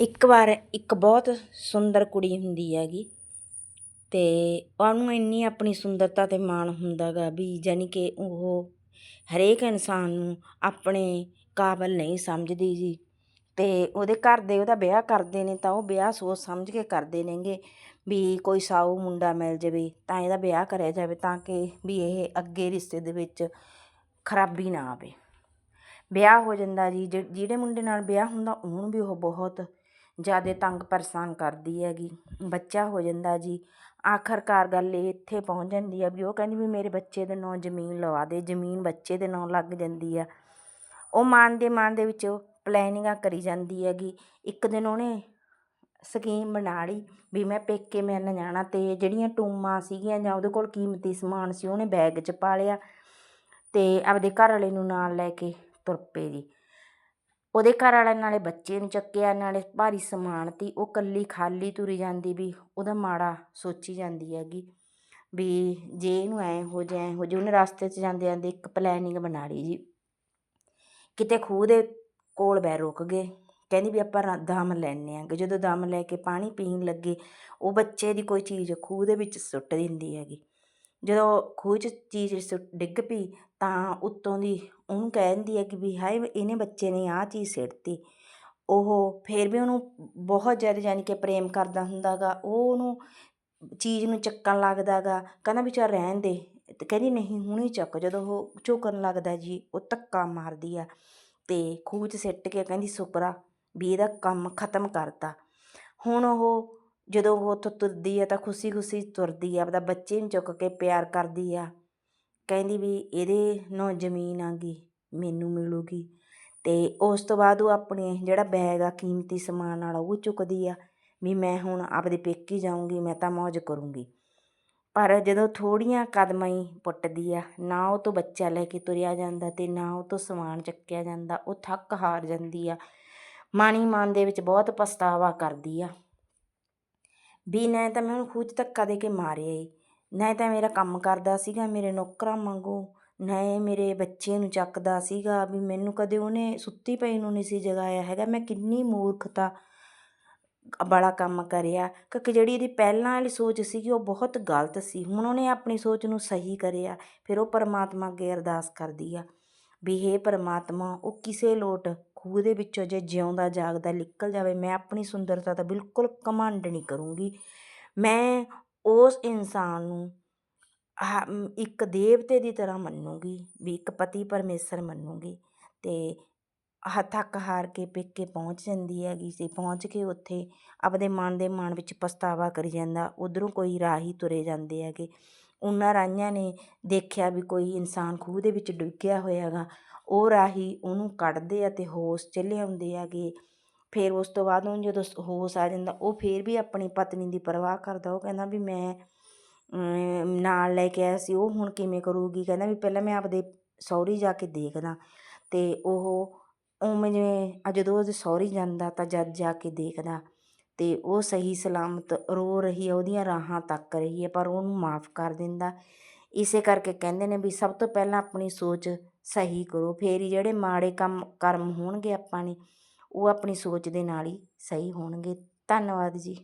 ਇੱਕ ਵਾਰ ਇੱਕ ਬਹੁਤ ਸੁੰਦਰ ਕੁੜੀ ਹੁੰਦੀ ਹੈਗੀ ਅਤੇ ਉਹਨੂੰ ਇੰਨੀ ਆਪਣੀ ਸੁੰਦਰਤਾ 'ਤੇ ਮਾਣ ਹੁੰਦਾ ਗਾ ਵੀ ਜਾਣੀ ਕਿ ਉਹ ਹਰੇਕ ਇਨਸਾਨ ਨੂੰ ਆਪਣੇ ਕਾਬਲ ਨਹੀਂ ਸਮਝਦੀ ਜੀ। ਅਤੇ ਉਹਦੇ ਘਰ ਦੇ ਉਹਦਾ ਵਿਆਹ ਕਰਦੇ ਨੇ ਤਾਂ ਉਹ ਵਿਆਹ ਸੋਚ ਸਮਝ ਕੇ ਕਰਦੇ ਨੇਗੇ ਵੀ ਕੋਈ ਸਾਊ ਮੁੰਡਾ ਮਿਲ ਜਾਵੇ ਤਾਂ ਇਹਦਾ ਵਿਆਹ ਕਰਿਆ ਜਾਵੇ ਤਾਂ ਕਿ ਵੀ ਇਹ ਅੱਗੇ ਰਿਸ਼ਤੇ ਦੇ ਵਿੱਚ ਖਰਾਬੀ ਨਾ ਆਵੇ। ਵਿਆਹ ਹੋ ਜਾਂਦਾ ਜੀ, ਜਿਹੜੇ ਮੁੰਡੇ ਨਾਲ ਵਿਆਹ ਹੁੰਦਾ, ਉਹਨੂੰ ਵੀ ਉਹ ਬਹੁਤ ਜ਼ਿਆਦਾ ਤੰਗ ਪਰੇਸ਼ਾਨ ਕਰਦੀ ਹੈਗੀ, ਬੱਚਾ ਹੋ ਜਾਂਦਾ ਜੀ। ਆਖਰਕਾਰ ਗੱਲ ਇਹ ਇੱਥੇ ਪਹੁੰਚ ਜਾਂਦੀ ਆ ਵੀ ਉਹ ਕਹਿੰਦੀ ਵੀ ਮੇਰੇ ਬੱਚੇ ਦੇ ਨਾਂ ਜ਼ਮੀਨ ਲਵਾ ਦੇ, ਜ਼ਮੀਨ ਬੱਚੇ ਦੇ ਨਾਂ ਲੱਗ ਜਾਂਦੀ ਆ। ਉਹ ਮਨ ਦੇ ਮਨ ਦੇ ਵਿੱਚ ਪਲੈਨਿੰਗਾਂ ਕਰੀ ਜਾਂਦੀ ਹੈਗੀ। ਇੱਕ ਦਿਨ ਉਹਨੇ ਸਕੀਮ ਬਣਾ ਲਈ ਵੀ ਮੈਂ ਪੇਕੇ ਮਿਲਣ ਜਾਣਾ ਅਤੇ ਜਿਹੜੀਆਂ ਟੂਮਾਂ ਸੀਗੀਆਂ ਜਾਂ ਉਹਦੇ ਕੋਲ ਕੀਮਤੀ ਸਮਾਨ ਸੀ ਉਹਨੇ ਬੈਗ 'ਚ ਪਾ ਲਿਆ ਅਤੇ ਆਪਦੇ ਘਰ ਵਾਲੇ ਨੂੰ ਨਾਲ ਲੈ ਕੇ ਤੁਰ ਪਏ ਜੀ। ਉਹਦੇ ਘਰ ਵਾਲੇ ਨਾਲੇ ਬੱਚੇ ਨੂੰ ਚੱਕਿਆ, ਨਾਲੇ ਭਾਰੀ ਸਮਾਨ ਤੀ, ਉਹ ਕੱਲੀ ਖਾਲੀ ਤੁਰੀ ਜਾਂਦੀ ਵੀ ਉਹਦਾ ਮਾੜਾ ਸੋਚੀ ਜਾਂਦੀ ਹੈਗੀ ਵੀ ਜੇ ਇਹਨੂੰ ਐ ਹੋ ਜਾਏ, ਐਂ ਹੋ ਜੇ ਉਹਨੇ ਰਸਤੇ 'ਚ ਜਾਂਦੇ ਜਾਂਦੇ ਇੱਕ ਪਲੈਨਿੰਗ ਬਣਾ ਲਈ ਜੀ। ਕਿਤੇ ਖੂਹ ਦੇ ਕੋਲ ਬੈ ਰੁਕ ਗਏ, ਕਹਿੰਦੀ ਵੀ ਆਪਾਂ ਰ- ਦਮ ਲੈਣੇ ਆਂਗੇ। ਜਦੋਂ ਦਮ ਲੈ ਕੇ ਪਾਣੀ ਪੀਣ ਲੱਗੇ, ਉਹ ਬੱਚੇ ਦੀ ਕੋਈ ਚੀਜ਼ ਖੂਹ ਦੇ ਵਿੱਚ ਸੁੱਟ ਦਿੰਦੀ ਹੈਗੀ। ਜਦੋਂ ਖੂਹ 'ਚ ਚੀਜ਼ ਸੁੱਟ, ਡਿੱਗ ਪਈ ਤਾਂ ਉੱਤੋਂ ਦੀ ਉਹਨੂੰ ਕਹਿ ਦਿੰਦੀ ਹੈ ਕਿ ਵੀ ਹਾਏ, ਇਹਨੇ ਬੱਚੇ ਨੇ ਆਹ ਚੀਜ਼ ਸਿੱਟਤੀ ਉਹ ਫਿਰ ਵੀ ਉਹਨੂੰ ਬਹੁਤ ਜ਼ਿਆਦਾ ਯਾਨੀ ਕਿ ਪ੍ਰੇਮ ਕਰਦਾ ਹੁੰਦਾ ਗਾ ਉਹ ਉਹਨੂੰ ਚੀਜ਼ ਨੂੰ ਚੱਕਣ ਲੱਗਦਾ ਗਾ ਕਹਿੰਦਾ ਵੀ ਚੱਲ ਰਹਿਣ ਦੇ। ਤੇ ਕਹਿੰਦੀ, ਨਹੀਂ, ਹੁਣੇ ਚੱਕ। ਜਦੋਂ ਉਹ ਝੁਕਣ ਲੱਗਦਾ ਜੀ, ਉਹ ਧੱਕਾ ਮਾਰਦੀ ਆ ਤੇ ਖੂਹ 'ਚ ਸਿੱਟ ਕੇ ਕਹਿੰਦੀ, ਸੁਪਰਾ, ਵੀ ਇਹਦਾ ਕੰਮ ਖਤਮ ਕਰਤਾ। ਹੁਣ ਉਹ ਜਦੋਂ ਉਹ ਉੱਥੋਂ ਤੁਰਦੀ ਆ ਤਾਂ ਖੁਸ਼ੀ ਖੁਸ਼ੀ ਤੁਰਦੀ ਆ। ਆਪਦਾ ਬੱਚੇ ਨੂੰ ਚੁੱਕ ਕੇ ਪਿਆਰ ਕਰਦੀ ਆ। ਕਹਿੰਦੀ ਵੀ ਇਹਦੇ ਨਾਂ ਜ਼ਮੀਨ ਆ ਗਈ, ਮੈਨੂੰ ਮਿਲੂਗੀ। ਅਤੇ ਉਸ ਤੋਂ ਬਾਅਦ ਉਹ ਆਪਣੇ ਜਿਹੜਾ ਬੈਗ ਆ, ਕੀਮਤੀ ਸਮਾਨ ਵਾਲਾ, ਉਹ ਚੁੱਕਦੀ ਆ ਵੀ ਮੈਂ ਹੁਣ ਆਪਦੇ ਪੇਕੀ ਜਾਊਂਗੀ, ਮੈਂ ਤਾਂ ਮौज ਕਰੂੰਗੀ। ਪਰ ਜਦੋਂ ਥੋੜੀਆਂ ਕਦਮਾਂ ਹੀ ਪੁੱਟਦੀ ਆ, ਨਾ ਉਹ ਤੋਂ ਬੱਚਾ ਲੈ ਕੇ ਤੁਰਿਆ ਜਾਂਦਾ ਤੇ ਨਾ ਉਹ ਤੋਂ ਸਮਾਨ ਚੱਕਿਆ ਜਾਂਦਾ, ਉਹ ਥੱਕ ਹਾਰ ਜਾਂਦੀ ਆ। ਮਾਣੀ ਮਨ ਦੇ ਵਿੱਚ ਬਹੁਤ ਪਛਤਾਵਾ ਕਰਦੀ ਆ। ਵੀ ਨਾ ਤਾਂ ਮੈਂ ਉਹਨੂੰ ਖੂਹ ਧੱਕਾ ਦੇ ਕੇ ਮਾਰਿਆ ਈ। ਨਾ ਤਾਂ ਮੇਰਾ ਕੰਮ ਕਰਦਾ ਸੀਗਾ, ਮੇਰੇ ਨੌਕਰਾਂ ਵਾਂਗੂ, ਨਾ ਇਹ ਮੇਰੇ ਬੱਚੇ ਨੂੰ ਚੱਕਦਾ ਸੀਗਾ ਵੀ ਮੈਨੂੰ ਕਦੇ ਉਹਨੇ ਸੁੱਤੀ ਪਈ ਨੂੰ ਨਹੀਂ ਸੀ ਜਗਾਇਆ ਹੈਗਾ। ਮੈਂ ਕਿੰਨੀ ਮੂਰਖਤਾ ਵਾਲਾ ਕੰਮ ਕਰਿਆ। ਕਿਉਂਕਿ ਜਿਹੜੀ ਇਹਦੀ ਪਹਿਲਾਂ ਵਾਲੀ ਸੋਚ ਸੀਗੀ, ਉਹ ਬਹੁਤ ਗਲਤ ਸੀ। ਹੁਣ ਉਹਨੇ ਆਪਣੀ ਸੋਚ ਨੂੰ ਸਹੀ ਕਰਿਆ, ਫਿਰ ਉਹ ਪਰਮਾਤਮਾ ਅੱਗੇ ਅਰਦਾਸ ਕਰਦੀ ਆ ਵੀ ਹੇ ਪਰਮਾਤਮਾ, ਉਹ ਕਿਸੇ ਲੋਟ ਖੂਹ ਦੇ ਵਿੱਚੋਂ ਜੇ ਜਿਉਂਦਾ ਜਾਗਦਾ ਨਿਕਲ ਜਾਵੇ, ਮੈਂ ਆਪਣੀ ਸੁੰਦਰਤਾ ਦਾ ਬਿਲਕੁਲ ਘਮੰਡ ਨਹੀਂ ਕਰੂੰਗੀ। ਮੈਂ ਉਸ ਇਨਸਾਨ ਨੂੰ ਹ ਇੱਕ ਦੇਵਤੇ ਦੀ ਤਰ੍ਹਾਂ ਮੰਨੂਗੀ, ਵੀ ਇੱਕ ਪਤੀ ਪਰਮੇਸ਼ਰ ਮੰਨੂਗੀ ਅਤੇ ਆਹ ਥੱਕ ਹਾਰ ਕੇ ਪੇਕੇ ਪਹੁੰਚ ਜਾਂਦੀ ਹੈਗੀ ਸੀ ਪਹੁੰਚ ਕੇ ਉੱਥੇ ਆਪਦੇ ਮਨ ਦੇ ਮਨ ਵਿੱਚ ਪਛਤਾਵਾ ਕਰੀ ਜਾਂਦਾ, ਉੱਧਰੋਂ ਕੋਈ ਰਾਹੀ ਤੁਰੇ ਜਾਂਦੇ ਹੈਗੇ। ਉਹਨਾਂ ਰਾਹੀਆਂ ਨੇ ਦੇਖਿਆ ਵੀ ਕੋਈ ਇਨਸਾਨ ਖੂਹ ਦੇ ਵਿੱਚ ਡੁੱਬਿਆ ਹੋਇਆ ਗਾ ਉਹ ਰਾਹੀ ਉਹਨੂੰ ਕੱਢਦੇ ਆ ਅਤੇ ਹੋਸ਼ 'ਚ ਲਿਆਉਂਦੇ ਹੈਗੇ। ਫਿਰ ਉਸ ਤੋਂ ਬਾਅਦ ਉਹਨੂੰ ਜਦੋਂ ਹੋਸ਼ ਆ ਜਾਂਦਾ, ਉਹ ਫਿਰ ਵੀ ਆਪਣੀ ਪਤਨੀ ਦੀ ਪਰਵਾਹ ਕਰਦਾ। ਉਹ ਕਹਿੰਦਾ ਵੀ ਮੈਂ ਨਾਲ ਲੈ ਕੇ ਆਇਆ ਸੀ, ਉਹ ਹੁਣ ਕਿਵੇਂ ਕਰੂਗੀ? ਕਹਿੰਦਾ ਵੀ ਪਹਿਲਾਂ ਮੈਂ ਆਪਦੇ ਸਹੁਰੀ ਜਾ ਕੇ ਦੇਖਦਾ। ਤੇ ਉਹ ਉਵੇਂ ਜਿਵੇਂ ਜਦੋਂ ਉਹਦੇ ਸਹੁਰੀ ਜਾਂਦਾ ਤਾਂ ਜਦ ਜਾ ਕੇ ਦੇਖਦਾ। ਤੇ ਉਹ ਸਹੀ ਸਲਾਮਤ ਰੋ ਰਹੀ ਹੈ ਉਹਦੀਆਂ ਰਾਹਾਂ ਤੱਕ ਰਹੀ ਹੈ ਪਰ ਉਹਨੂੰ ਮਾਫ ਕਰ ਦਿੰਦਾ। ਇਸੇ ਕਰਕੇ ਕਹਿੰਦੇ ਨੇ ਵੀ ਸਭ ਤੋਂ ਪਹਿਲਾਂ ਆਪਣੀ ਸੋਚ ਸਹੀ ਕਰੋ। ਫੇਰ ਹੀ ਜਿਹੜੇ ਮਾੜੇ ਕੰਮ, ਕਰਮ ਹੋਣਗੇ ਆਪਾਂ ਨੇ ਉਹ ਆਪਣੀ ਸੋਚ ਦੇ ਨਾਲ ਹੀ ਸਹੀ ਹੋਣਗੇ। ਧੰਨਵਾਦ ਜੀ।